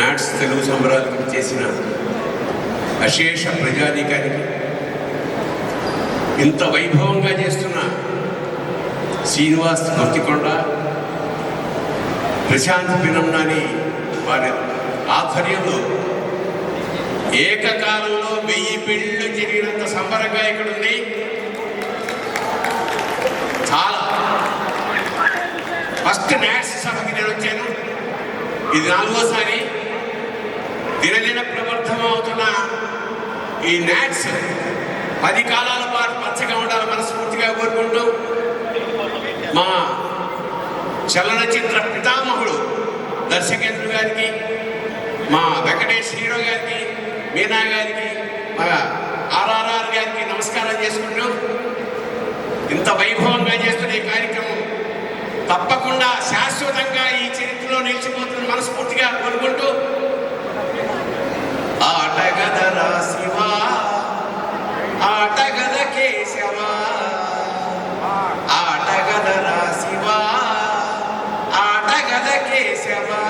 NATS Telugu సంబరాలకు చేసిన అశేష ప్రజానీకానికి ఇంత వైభవంగా చేస్తున్న శ్రీనివాస్ భక్తికొండ ప్రశాంత్ పినమ్నాని వారి ఆధ్వర్యంలో ఏకకాలంలో వెయ్యి పెళ్ళిళ్ళు జరిగినంత సంబరంగా ఇక్కడ ఉంది. చాలా. ఫస్ట్ న్యాట్స్ సభకి నేను వచ్చాను. ఇది నాలుగోసారి. దినదిన ప్రవర్ధమవుతున్న ఈ నాట్స్ పది కాలాల పాటు పచ్చగా ఉండాలని మనస్ఫూర్తిగా కోరుకుంటూ మా చలనచిత్ర పితామహుడు దర్శకేంద్ర గారికి మా వెంకటేష్ హీరో గారికి మీనా గారికి మా ఆర్ఆర్ఆర్ గారికి నమస్కారం చేసుకుంటూ ఇంత వైభవంగా చేస్తున్న ఈ కార్యక్రమం తప్పకుండా శాశ్వతంగా ఈ చరిత్రలో నిలిచిపోతున్న మనస్ఫూర్తిగా కోరుకుంటూ ఆటగదరా శివా ఆటగద కేశవా ఆటగదరా శివా ఆటగద కేశవా.